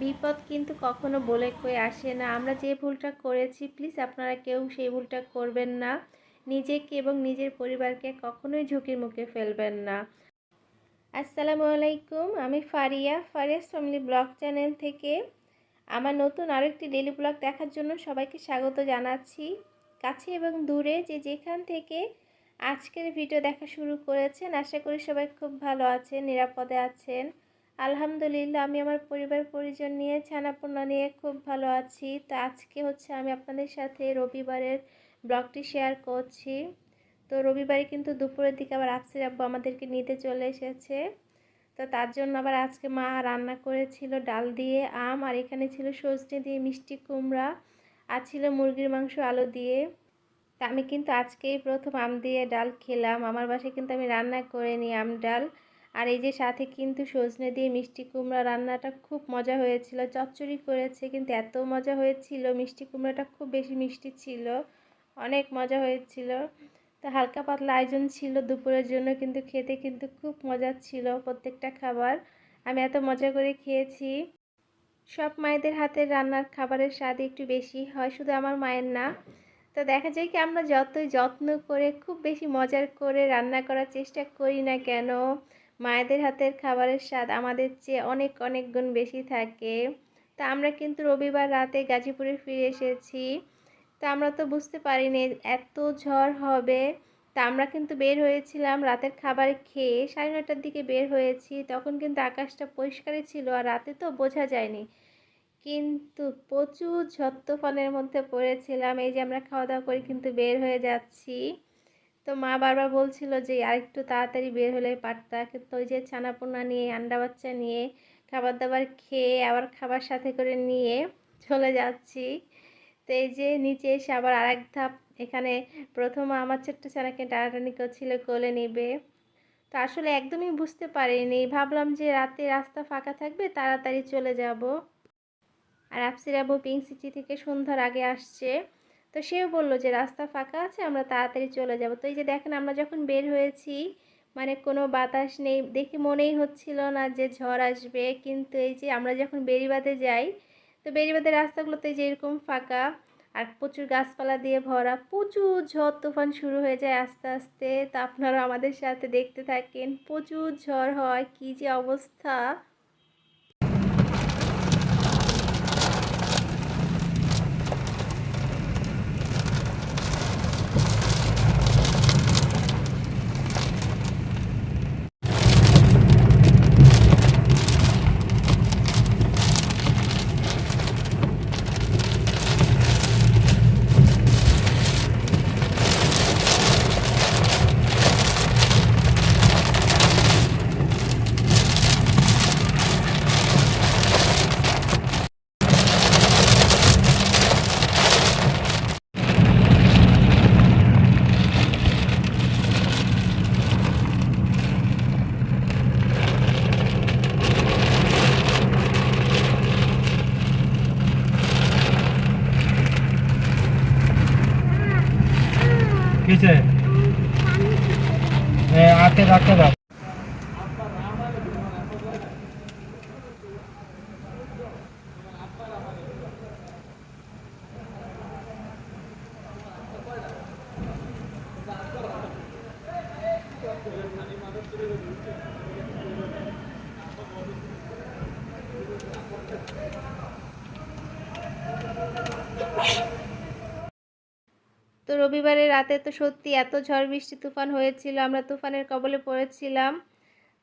বিপদ কিন্তু কখনো বলে কয়ে আসে না। আমরা যে ভুলটা করেছি প্লিজ আপনারা কেউ সেই ভুলটা করবেন না। নিজেকে এবং নিজের পরিবারকে কখনোই ঝুঁকির মুখে ফেলবেন না। আসসালামু আলাইকুম, আমি Faria, Faria's family blog channel থেকে। আমার নতুন আরও একটি ডেলি ব্লগ দেখার জন্য সবাইকে স্বাগত জানাচ্ছি। কাছে এবং দূরে যে যেখান থেকে আজকের ভিডিও দেখা শুরু করেছেন, আশা করি সবাই খুব ভালো আছেন, নিরাপদে আছেন। আলহামদুলিল্লাহ, আমি আমার পরিবার, পরিজন নিয়ে ছানাপোনা নিয়ে খুব ভালো আছি। তো আজকে হচ্ছে আমি আপনাদের সাথে রবিবারের ব্লগটি শেয়ার করছি। তো রবিবারে কিন্তু দুপুরের দিকে আবার আফসির আব্বু আমাদেরকে নিতে চলে এসেছে। তো তার জন্য আবার আজকে মা রান্না করেছিল ডাল দিয়ে আম, আর এখানে ছিল সজনে দিয়ে মিষ্টি কুমড়া, আর ছিল মুরগির মাংস আলু দিয়ে। তা আমি কিন্তু আজকেই প্রথম আম দিয়ে ডাল খেলাম। আমার বাসায় কিন্তু আমি রান্না করে নিই আম ডাল। আর এই যে সাথে কিন্তু সজনে দিয়ে মিষ্টি কুমড়া রান্নাটা খুব মজা হয়েছিল, চচ্চড়ি করেছে কিন্তু এত মজা হয়েছিল, মিষ্টি কুমড়াটা খুব বেশি মিষ্টি ছিল, অনেক মজা হয়েছিল। তো হালকা পাতলা আয়োজন ছিল দুপুরের জন্য কিন্তু খেতে কিন্তু খুব মজা ছিল প্রত্যেকটা খাবার। আমি এত মজা করে খেয়েছি। সব মায়েদের হাতের রান্নার খাবারের স্বাদ একটু বেশি হয়, শুধু আমার মায়ের না। তো দেখা যায় কি আমরা যতই যত্ন করে, খুব বেশি মজার করে রান্না করার চেষ্টা করি না কেন মায়েদের হাতের খাবারের স্বাদ আমাদের চেয়ে অনেক অনেক গুণ বেশি থাকে। তা আমরা কিন্তু রবিবার রাতে গাজীপুরে ফিরে এসেছি। তা আমরা তো বুঝতে পারিনি এত ঝড় হবে। তা আমরা কিন্তু বের হয়েছিলাম রাতের খাবার খেয়ে সাড়ে নটার দিকে বের হয়েছি। তখন কিন্তু আকাশটা পরিষ্কারই ছিল আর রাতে তো বোঝা যায়নি। কিন্তু প্রচুর ঝড় তুফানের মধ্যে পড়েছিলাম। এই যে আমরা খাওয়া দাওয়া করে কিন্তু বের হয়ে যাচ্ছি। তো মা বারবার বলছিল যে, আরেকটু তাড়াতাড়ি বের হলে পারতা। কিন্তু ওই যে ছানাপোনা নিয়ে, আন্ডা বাচ্চা নিয়ে খাবার দাবার খেয়ে, আবার খাবার সাথে করে নিয়ে চলে যাচ্ছি। তো এই যে নিচে এসে আবার আরেক ধাপ, এখানে প্রথম আমার ছোট্ট ছানাকে টানাটানি করছিল, কোলে নেবে। তো আসলে একদমই বুঝতে পারিনি। ভাবলাম যে রাতে রাস্তা ফাঁকা থাকবে, তাড়াতাড়ি চলে যাব। আর আফসিরাবু পিঙ্ক সিটি থেকে সন্ধ্যার আগে আসছে। তো সেও বলল যে, রাস্তা ফাঁকা আছে, আমরা তাড়াতাড়ি চলে যাব। তো এই যে দেখেন, আমরা যখন বের হয়েছি মানে কোনো বাতাস নেই, দেখে মনেই হচ্ছিল না যে ঝড় আসবে। কিন্তু এই যে আমরা যখন বেরিবাদে যাই, তো বেরিবাদের রাস্তাগুলোতে যে এরকম ফাঁকা, আর প্রচুর গাছপালা দিয়ে ভরা, প্রচুর ঝড় তুফান শুরু হয়ে যায় আস্তে আস্তে। তা আপনারা আমাদের সাথে দেখতে থাকেন, প্রচুর ঝড় হয়, কী যে অবস্থা! কিসে আটকে আটকে রাখতে Thank তো রবিবারের রাতে তো সত্যি এত ঝড় বৃষ্টি, তুফান হয়েছিল, আমরা তুফানের কবলে পড়েছিলাম।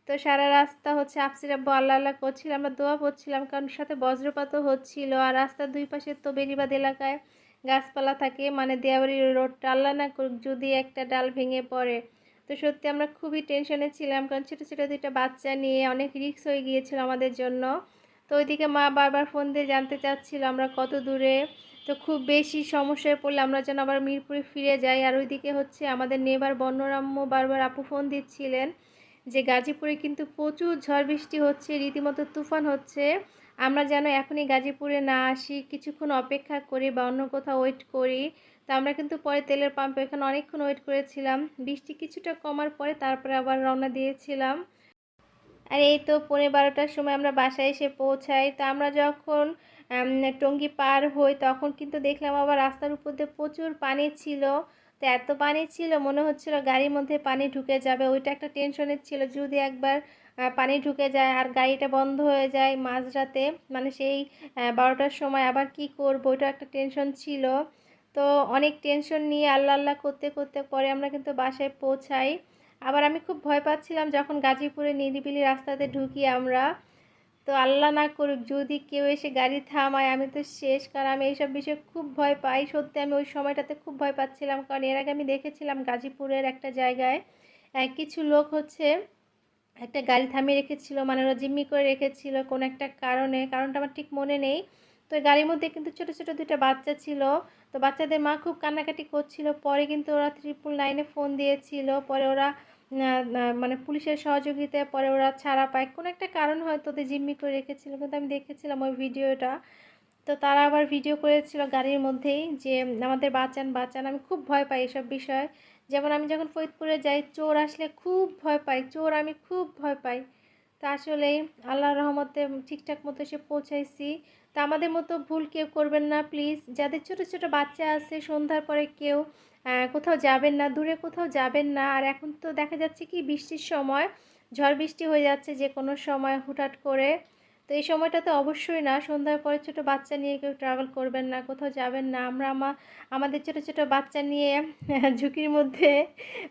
তো সারা রাস্তা হচ্ছে আফসির আব্বু আল্লাহ আল্লাহ করছিল, আমরা দোয়া পড়ছিলাম কারণ সাথে বজ্রপাতও হচ্ছিল। আর রাস্তার দুই পাশে তো বেরিবাদ এলাকায় গাছপালা থাকে মানে দেয়াবাড়ি রোডটা, আল্লাহ না যদি একটা ডাল ভেঙে পড়ে। তো সত্যি আমরা খুবই টেনশনে ছিলাম, কারণ ছোটো ছোটো দুইটা বাচ্চা নিয়ে অনেক রিস্ক হয়ে গিয়েছিল আমাদের জন্য। তো ওইদিকে মা বারবার ফোন দিয়ে জানতে চাচ্ছিল, আমরা কত দূরে তো খুব বেশি সমস্যায় পড়লে আমরা যেন আবার মিরপুরে ফিরে যাই। আর ওইদিকে হচ্ছে আমাদের নেবার বন্যরাম্য বারবার আপু ফোন দিচ্ছিলেন যে, গাজীপুরে কিন্তু প্রচুর ঝড় বৃষ্টি হচ্ছে, রীতিমতো তুফান হচ্ছে। আমরা যেন এখনই গাজীপুরে না আসি, কিছুক্ষণ অপেক্ষা করি বা অন্য কোথাও ওয়েট করি। তো আমরা কিন্তু পরে তেলের পাম্পে এখানে অনেকক্ষণ ওয়েট করেছিলাম। বৃষ্টি কিছুটা কমার পরে তারপরে আবার রওনা দিয়েছিলাম। আর এই তো পনেরো বারোটার সময় আমরা বাসায় এসে পৌঁছাই। তো আমরা যখন টঙ্গী পার হই, তখন কিন্তু দেখলাম আবার রাস্তার উপর দিয়ে প্রচুর পানি ছিল। তো এত পানি ছিল, মনে হচ্ছিল গাড়ির মধ্যে পানি ঢুকে যাবে। ওইটা একটা টেনশনের ছিল, যদি একবার পানি ঢুকে যায় আর গাড়িটা বন্ধ হয়ে যায় মাঝরাতে মানে সেই বারোটার সময় আবার কি করব, ওইটা একটা টেনশন ছিল। তো অনেক টেনশন নিয়ে আল্লাহ আল্লাহ করতে করতে পরে আমরা কিন্তু বাসায় পৌঁছাই। আবার আমি খুব ভয় পাচ্ছিলাম যখন গাজীপুরে নিরিবিলি রাস্তাতে ঢুকি আমরা। তো আল্লাহ না করুক, যদি কেউ এসে গাড়ি থামায়, আমি তো শেষ। কারণ আমি এইসব বিষয়ে খুব ভয় পাই। সত্যি আমি ওই সময়টাতে খুব ভয় পাচ্ছিলাম। কারণ এর আগে আমি দেখেছিলাম গাজীপুরের একটা জায়গায় কিছু লোক হচ্ছে একটা গাড়ি থামিয়ে রেখেছিল মানে ওরা জিম্মি করে রেখেছিল কোনো একটা কারণে। কারণটা আমার ঠিক মনে নেই। তো ওই গাড়ির মধ্যে কিন্তু ছোট ছোট দুটো বাচ্চা ছিল। তো বাচ্চাদের মা খুব কান্নাকাটি করছিল। পরে কিন্তু ওরা ট্রিপল নাইনে ফোন দিয়েছিল। পরে ওরা মানে পুলিশের সহযোগিতায় পরে ওরা ছাড়া পায়। কোনো একটা কারণ হয়তো ওদের জিম্মি করে রেখেছিল, কিন্তু আমি দেখেছিলাম ওই ভিডিওটা। তো তারা আবার ভিডিও করেছিল গাড়ির মধ্যেই যে, আমাদের বাঁচান বাঁচান। আমি খুব ভয় পাই এসব বিষয়। যেমন আমি যখন ফরিদপুরে যাই, চোর আসলে খুব ভয় পাই। চোর আমি খুব ভয় পাই। তা আসলেই আল্লাহর রহমতে ঠিকঠাক মতো এসে পৌঁছাইছি। তা আমাদের মতো ভুল কেউ করবেন না প্লিজ যাদের ছোট ছোট বাচ্চা আছে, সন্ধ্যার পরে কেউ কোথাও যাবেন না, দূরে কোথাও যাবেন না। আর এখন তো দেখা যাচ্ছে কি, বৃষ্টির সময়, ঝড় বৃষ্টি হয়ে যাচ্ছে যে কোনো সময় হুটহাট করে। তো এই সময়টাতে অবশ্যই না, সন্ধ্যার পরে ছোট বাচ্চা নিয়ে কেউ ট্রাভেল করবেন না, কোথাও যাবেন না। আমরা আমা, আমাদের ছোট ছোট বাচ্চা নিয়ে, ঝুঁকির মধ্যে,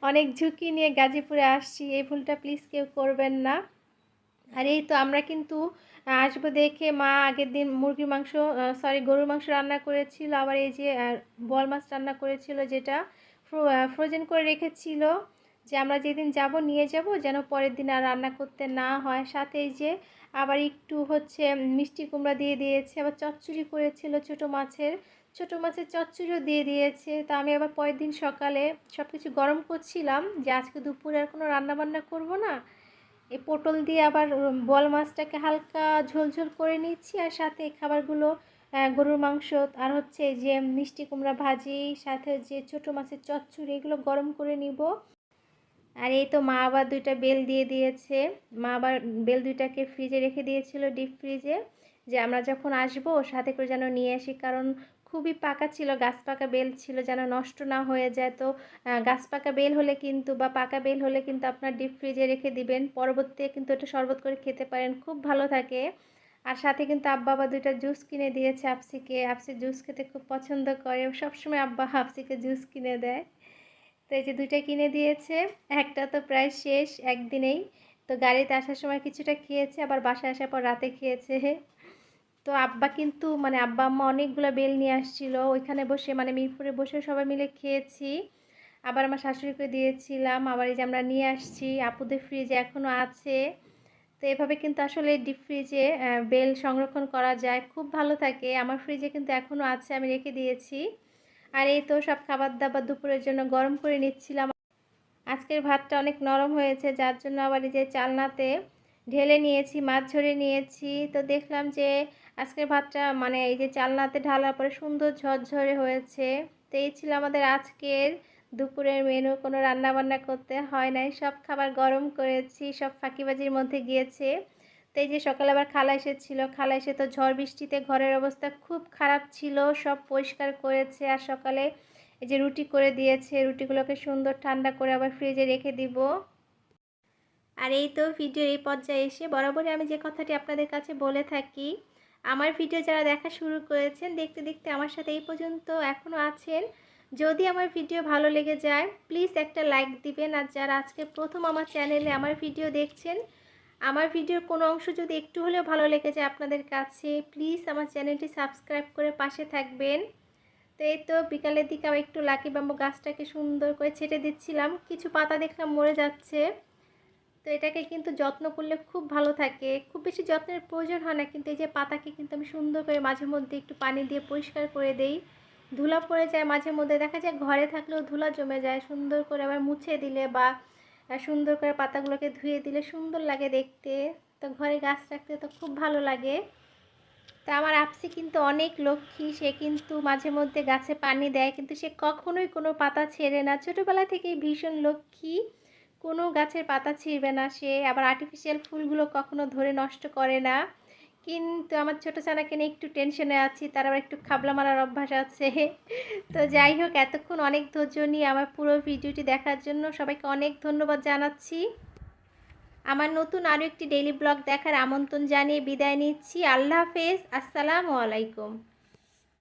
অনেক ঝুঁকি নিয়ে গাজীপুরে আসছি। এই ভুলটা প্লিজ কেউ করবেন না। আর এই তো আমরা কিন্তু আসব দেখে মা আগের দিন মুরগির মাংস সরি গরুর মাংস রান্না করেছিল। আবার এই যে বোয়াল মাছ রান্না করেছিল যেটা ফ্রোজেন করে রেখেছিল যে আমরা যেদিন যাব নিয়ে যাব যেন পরের দিন আর রান্না করতে না হয়। সাথে এই যে আবার একটু হচ্ছে মিষ্টি কুমড়া দিয়ে দিয়েছে, আবার চচ্চড়ি করেছিল ছোট মাছের। ছোট মাছের চচ্চড়িও দিয়ে দিয়েছে। তা আমি আবার পরের দিন সকালে সব কিছু গরম করছিলাম যে আজকে দুপুরে আর কোনো রান্না বান্না করব না। এই পটল দিয়ে আবার বোয়াল মাছটাকে হালকা ঝোলঝোল করে নিচ্ছি আর সাথে এই খাবারগুলো গরুর মাংস আর হচ্ছে যে মিষ্টি কুমড়া ভাজি, সাথে যে ছোট মাছের চচ্চড়ি, এগুলো গরম করে নিব। আর এই তো মা আবার দুইটা বেল দিয়ে দিয়েছে। মা আবার বেল দুইটাকে ফ্রিজে রেখে দিয়েছিল ডিপ ফ্রিজে যে আমরা যখন আসব, সাথে করে যেন নিয়ে আসি। কারণ খুবই পাকা ছিল, গাছ পাকা বেল ছিল, যেন নষ্ট না হয়ে যায়। তো গাছ পাকা বেল হলে কিন্তু বা পাকা বেল হলে কিন্তু আপনার ডিপ ফ্রিজে রেখে দিবেন। পরবর্তীতে কিন্তু এটা শরবত করে খেতে পারেন। খুব ভালো থাকে। আর সাথে কিন্তু আব্বা দুইটা জুস কিনে দিয়েছে আপসিকে। আপসি জুস খেতে খুব পছন্দ করে। সবসময় আব্বা আপসিকে জুস কিনে দেয়। তো এই যে দুইটা কিনে দিয়েছে, একটা তো প্রায় শেষ একদিনেই। তো গাড়িতে আসার সময় কিছুটা খেয়েছে, আবার বাসায় আসার পর রাতে খেয়েছে। তো আব্বা কিন্তু মানে আব্বা আম্মা অনেকগুলো বেল নিয়ে আসছিল। ওইখানে বসে মানে মিরপুরে বসে সবাই মিলে খেয়েছি। আবার আমার শাশুড়িকে দিয়েছিলাম। আবার এই যে আমরা নিয়ে আসছি। আপুদের ফ্রিজে এখনও আছে। তো এভাবে কিন্তু আসলে ডিপ ফ্রিজে বেল সংরক্ষণ করা যায়। খুব ভালো থাকে। আমার ফ্রিজে কিন্তু এখনও আছে, আমি রেখে দিয়েছি। আর এই তো সব খাবার দাবার দুপুরের জন্য গরম করে নিচ্ছিলাম। আজকের ভাতটা অনেক নরম হয়েছে, যার জন্য আবার এই যে চালনাতে ঢেলে নিয়েছি, মাছ ঝরে নিয়েছি। তো দেখলাম যে আজকের ভাতটা মানে এই যে চালনাতে ঢালার পরে সুন্দর ঝরঝরে হয়েছে। তো এই ছিল আমাদের আজকের দুপুরের মেনু। কোনো রান্না বান্না করতে হয় নাই। সব খাবার গরম করেছি, সব ফাঁকিবাজির মধ্যে গিয়েছে। তো এই যে সকালে আবার খালা এসেছিল। খালা এসে তো ঝড় বৃষ্টিতে ঘরের অবস্থা খুব খারাপ ছিল। সব পরিষ্কার করেছে আর সকালে এই যে রুটি করে দিয়েছে। রুটিগুলোকে সুন্দর ঠান্ডা করে আবার ফ্রিজে রেখে দিব। আর এই তো ভিডিওর এই পর্যায়ে এসে বরাবরই আমি যে কথাটি আপনাদের কাছে বলে থাকি আমার ভিডিও যারা দেখা শুরু করেছেন, দেখতে দেখতে আমার সাথে এই পর্যন্ত এখনও আছেন। যদি আমার ভিডিও ভালো লেগে যায় প্লিজ একটা লাইক দিবেন। আর যারা আজকে প্রথম আমার চ্যানেলে আমার ভিডিও দেখছেন, আমার ভিডিওর কোনো অংশ যদি একটু হলেও ভালো লেগে যায় আপনাদের কাছে প্লিজ আমার চ্যানেলটি সাবস্ক্রাইব করে পাশে থাকবেন। তো এই তো বিকালের দিকে আমি একটু লাকি বাম্বু গাছটাকে সুন্দর করে ছেটে দিচ্ছিলাম। কিছু পাতা দেখলাম মরে যাচ্ছে। তো এটাকে কিন্তু যত্ন করলে খুব ভালো থাকে। খুব বেশি যত্নের প্রয়োজন হয় না, কিন্তু এই যে পাতাকে কিন্তু আমি সুন্দর করে মাঝে মধ্যে একটু পানি দিয়ে পরিষ্কার করে দেই। ধুলা পড়ে যায় মাঝে মধ্যে, দেখা যায় ঘরে থাকলেও ধুলা জমে যায়, সুন্দর করে আবার মুছে দিলে বা সুন্দর করে পাতাগুলোকে ধুয়ে দিলে সুন্দর লাগে দেখতে। তো ঘরে গাছ রাখতে তো খুব ভালো লাগে। তা আমার আপসি কিন্তু অনেক লক্ষ্মী, সে কিন্তু মাঝে মধ্যে গাছে পানি দেয়, কিন্তু সে কখনোই কোনো পাতা ছেড়ে না। ছোটোবেলা থেকেই ভীষণ লক্ষ্মী। কোনো গাছের পাতা ছিঁড়বে না সে, আবার আর্টিফিশিয়াল ফুলগুলো কখনো ধরে নষ্ট করে না। কিন্তু আমার ছোটো ছানাকে নিয়ে একটু টেনশনে আছি, তার আবার একটু খাবলা মারার অভ্যাস আছে। তো যাই হোক, এতক্ষণ অনেক ধৈর্য নিয়ে আমার পুরো ভিডিওটি দেখার জন্য সবাইকে অনেক ধন্যবাদ জানাচ্ছি। আমার নতুন আরও একটি ডেইলি ব্লগ দেখার আমন্ত্রণ জানিয়ে বিদায় নিচ্ছি। আল্লাহ হাফেজ, আসসালামু আলাইকুম।